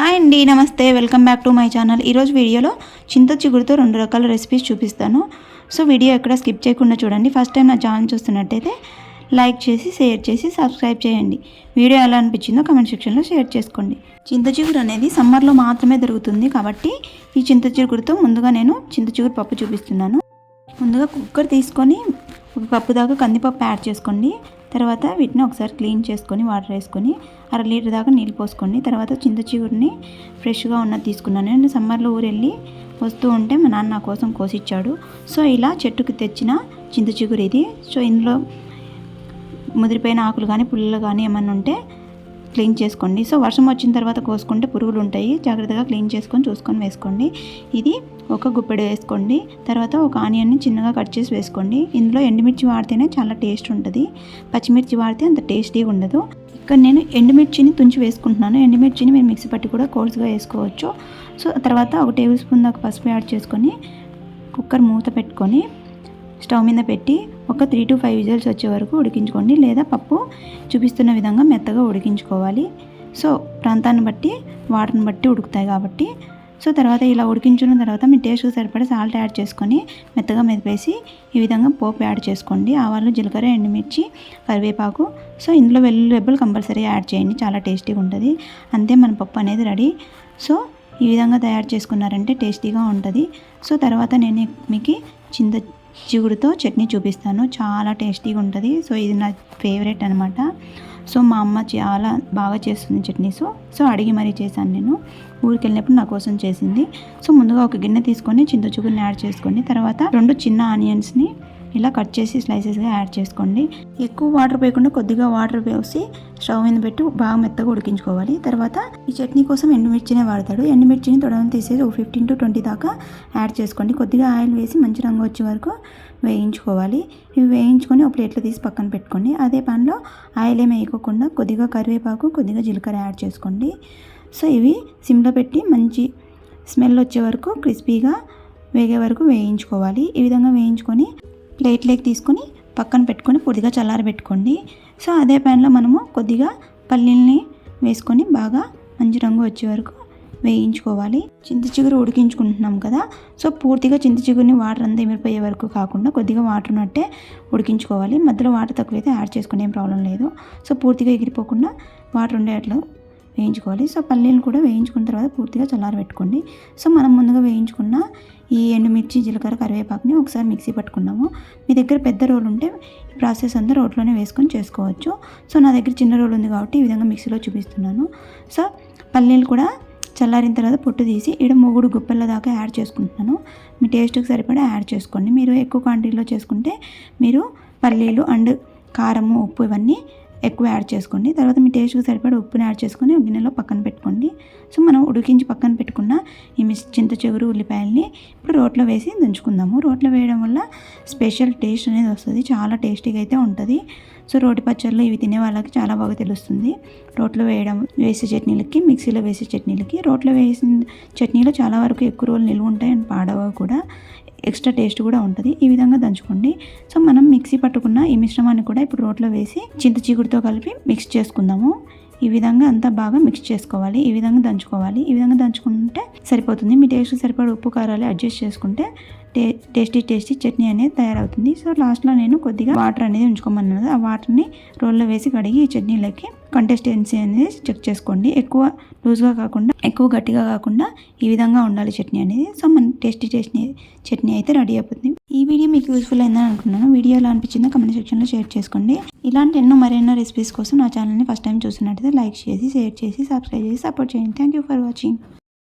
Hi అండి నమస్తే welcome back to my channel. ఈరోజు వీడియోలో చింత చిగురుతో రెండు రకాల రెసిపీస్ చూపిస్తాను. సో వీడియో ఎక్కడ స్కిప్ చేయకుండా చూడండి. ఫస్ట్ టైం నా ఛానల్ చూస్తున్నట్టయితే లైక్ చేసి షేర్ చేసి సబ్స్క్రైబ్ చేయండి. వీడియో ఎలా అనిపించిందో కమెంట్ సెక్షన్లో షేర్ చేసుకోండి. చింత చిగురు అనేది సమ్మర్లో మాత్రమే దొరుకుతుంది కాబట్టి ఈ చింత చిగురుతో ముందుగా నేను చింత చిగురు పప్పు చూపిస్తున్నాను. ముందుగా కుక్కర్ తీసుకొని ఒక కప్పు దాకా కందిపప్పు యాడ్ చేసుకోండి. తర్వాత వీటిని ఒకసారి క్లీన్ చేసుకొని వాటర్ వేసుకొని అర లీటర్ దాకా నీళ్ళు పోసుకోండి. తర్వాత చింత చిగురిని ఫ్రెష్గా ఉన్నది తీసుకున్నాను. నేను సమ్మర్లో ఊరెళ్ళి వస్తూ ఉంటే మా నాన్న నా కోసం కోసిచ్చాడు. సో ఇలా చెట్టుకి తెచ్చిన చింత చిగురు ఇది. సో ఇందులో ముదిరిపోయిన ఆకులు కానీ పుల్లలు కానీ ఏమన్నా ఉంటే క్లీన్ చేసుకోండి. సో వర్షం వచ్చిన తర్వాత కోసుకుంటే పురుగులు ఉంటాయి జాగ్రత్తగా క్లీన్ చేసుకొని చూసుకొని వేసుకోండి. ఇది ఒక గుప్పెడు వేసుకోండి. తర్వాత ఒక ఆనియన్ని చిన్నగా కట్ చేసి వేసుకోండి. ఇందులో ఎండుమిర్చి వాడితేనే చాలా టేస్ట్ ఉంటుంది. పచ్చిమిర్చి వాడితే అంత టేస్టీగా ఉండదు. ఇక్కడ నేను ఎండుమిర్చిని తుంచి వేసుకుంటున్నాను. ఎండుమిర్చిని మీరు మిక్సీ పట్టి కూడా కోర్సుగా వేసుకోవచ్చు. సో తర్వాత ఒక టేబుల్ స్పూన్ దాకా పసుపు యాడ్ చేసుకొని కుక్కర్ మూత పెట్టుకొని స్టవ్ మీద పెట్టి ఒక త్రీ టు ఫైవ్ విజిల్స్ వచ్చే వరకు ఉడికించుకోండి లేదా పప్పు చూపిస్తున్న విధంగా మెత్తగా ఉడికించుకోవాలి. సో ప్రాంతాన్ని బట్టి వాటర్ని బట్టి ఉడుకుతాయి కాబట్టి. సో తర్వాత ఇలా ఉడికించిన తర్వాత మీ టేస్ట్కి సరిపడే సాల్ట్ యాడ్ చేసుకొని మెత్తగా మెదిపేసి ఈ విధంగా పోపు యాడ్ చేసుకోండి. ఆవాలు జీలకర్ర ఎండుమిర్చి కరివేపాకు. సో ఇందులో వెల్లుల్లి రెబ్బలు కంపల్సరీ యాడ్ చేయండి. చాలా టేస్టీగా ఉంటుంది. అంతే మన పప్పు అనేది రెడీ. సో ఈ విధంగా తయారు చేసుకున్నారంటే టేస్టీగా ఉంటుంది. సో తర్వాత నేను మీకు చింత చిగుడుతో చట్నీ చూపిస్తాను. చాలా టేస్టీగా ఉంటుంది. సో ఇది నా ఫేవరెట్ అనమాట సో మా అమ్మ చాలా బాగా చేస్తుంది చట్నీస్. సో అడిగి మరీ చేశాను నేను. ఊరికి వెళ్ళినప్పుడు నా కోసం చేసింది. సో ముందుగా ఒక గిన్నె తీసుకొని చింత చిగురిని యాడ్ చేసుకొని తర్వాత రెండు చిన్న ఆనియన్స్ని ఇలా కట్ చేసి స్లైసెస్గా యాడ్ చేసుకోండి. ఎక్కువ వాటర్ పోయకుండా కొద్దిగా వాటర్ పోసి స్టవ్ మీద పెట్టి బాగా మెత్తగా ఉడికించుకోవాలి. తర్వాత ఈ చట్నీ కోసం ఎండుమిర్చినే వాడతాడు. ఎండుమిర్చిని తొడవని తీసేసి ఒక ఫిఫ్టీన్ టు ట్వంటీ దాకా యాడ్ చేసుకోండి. కొద్దిగా ఆయిల్ వేసి మంచి రంగు వచ్చే వరకు వేయించుకోవాలి. ఇవి వేయించుకొని ఒక ప్లేట్లో తీసి పక్కన పెట్టుకోండి. అదే పాన్లో ఆయిల్ ఏమి వేయకోకుండా కొద్దిగా కరివేపాకు కొద్దిగా జీలకర్ర యాడ్ చేసుకోండి. సో ఇవి సిమ్లో పెట్టి మంచి స్మెల్ వచ్చే వరకు క్రిస్పీగా వేగే వరకు వేయించుకోవాలి. ఈ విధంగా వేయించుకొని ప్లేట్లోకి తీసుకొని పక్కన పెట్టుకొని కొద్దిగా చల్లారబెట్టుకోండి సో అదే ప్యాన్లో మనము కొద్దిగా పల్లీల్ని వేసుకొని బాగా మంచి రంగు వచ్చే వరకు వేయించుకోవాలి. చింత చిగురు ఉడికించుకుంటున్నాం కదా సో పూర్తిగా చింత చిగురిని వాటర్ అంతా ఎమిరిపోయే వరకు కాకుండా కొద్దిగా వాటర్ ఉన్నట్టే ఉడికించుకోవాలి. మధ్యలో వాటర్ తక్కువైతే యాడ్ చేసుకునే ప్రాబ్లం లేదు. సో పూర్తిగా ఎగిరిపోకుండా వాటర్ ఉండేట్లు వేయించుకోవాలి. సో పల్లీలు కూడా వేయించుకున్న తర్వాత పూర్తిగా చల్లారబెట్టుకోండి సో మనం ముందుగా వేయించుకున్న ఈ ఎండుమిర్చి జీలకర్ర కరివేపాకుని ఒకసారి మిక్సీ పట్టుకున్నాము. మీ దగ్గర పెద్ద రోల్ ఉంటే ఈ ప్రాసెస్ అంతా రోట్లోనే వేసుకొని చేసుకోవచ్చు. సో నా దగ్గర చిన్న రోల్ ఉంది కాబట్టి ఈ విధంగా మిక్సీలో చూపిస్తున్నాను. సో పల్లీలు కూడా చల్లారిన తర్వాత పొట్టు తీసి ఇక్కడ మూడు గుప్పెల దాకా యాడ్ చేసుకుంటున్నాను. మీ టేస్ట్కి సరిపడా యాడ్ చేసుకోండి. మీరు ఎక్కువ క్వాంటిటీలో చేసుకుంటే మీరు పల్లీలు అండ్ కారము ఉప్పు ఇవన్నీ ఎక్కువ యాడ్ చేసుకోండి. తర్వాత మీ టేస్ట్కి సరిపడా ఉప్పుని యాడ్ చేసుకొని గిన్నెలో పక్కన పెట్టుకోండి. సో మనం ఉడికించి పక్కన పెట్టుకున్న ఈ మిస్ చింత చిగురు ఉల్లిపాయల్ని ఇప్పుడు రోట్లో వేసి దంచుకుందాము. రోట్లో వేయడం వల్ల స్పెషల్ టేస్ట్ అనేది వస్తుంది. చాలా టేస్టీగా అయితే ఉంటుంది. సో రోటి పచ్చళ్ళు ఇవి తినే వాళ్ళకి చాలా బాగా తెలుస్తుంది. రోట్లో వేయడం వేసే చట్నీలకి మిక్సీలో వేసే చట్నీలకి రోట్లో వేసిన చట్నీలో చాలా వరకు ఎక్కువ రోజులు నిల్వ ఉంటాయి అండ్ పాడవ కూడా. ఎక్స్ట్రా టేస్ట్ కూడా ఉంటుంది. ఈ విధంగా దంచుకోండి. సో మనం మిక్సీ పట్టుకున్న ఈ మిశ్రమాన్ని కూడా ఇప్పుడు రోట్లో వేసి చింత చీకుడుతో కలిపి మిక్స్ చేసుకుందాము. ఈ విధంగా అంతా బాగా మిక్స్ చేసుకోవాలి. ఈ విధంగా దంచుకోవాలి. ఈ విధంగా దంచుకుంటే సరిపోతుంది. మీ టేస్ట్ సరిపడే ఉప్పు కారాలు అడ్జస్ట్ చేసుకుంటే టే టేస్టీ టేస్టీ చట్నీ అనేది తయారవుతుంది. సో లాస్ట్లో నేను కొద్దిగా వాటర్ అనేది ఉంచుకోమన్నాను. ఆ వాటర్ని రోల్లో వేసి కడిగి ఈ చట్నీలకి కంటెస్టెన్సీ అనేది చెక్ చేసుకోండి. ఎక్కువ లూజ్గా కాకుండా ఎక్కువ గట్టిగా కాకుండా ఈ విధంగా ఉండాలి చట్నీ అనేది. సో మన టేస్టీ టేస్టీ చట్నీ అయితే రెడీ అయిపోతుంది. ఈ వీడియో మీకు యూస్ఫుల్ అయిందని అనుకున్నాను. వీడియో ఎలా అనిపించిందో కమెంట్ సెక్షన్లో షేర్ చేసుకోండి. ఇలాంటి ఎన్నో మరెన్నో రెసిపీస్ కోసం నా ఛానల్ని ఫస్ట్ టైం చూసినట్టయితే లైక్ చేసి షేర్ చేసి సబ్స్క్రైబ్ చేసి సపోర్ట్ చేయండి. Thank you for watching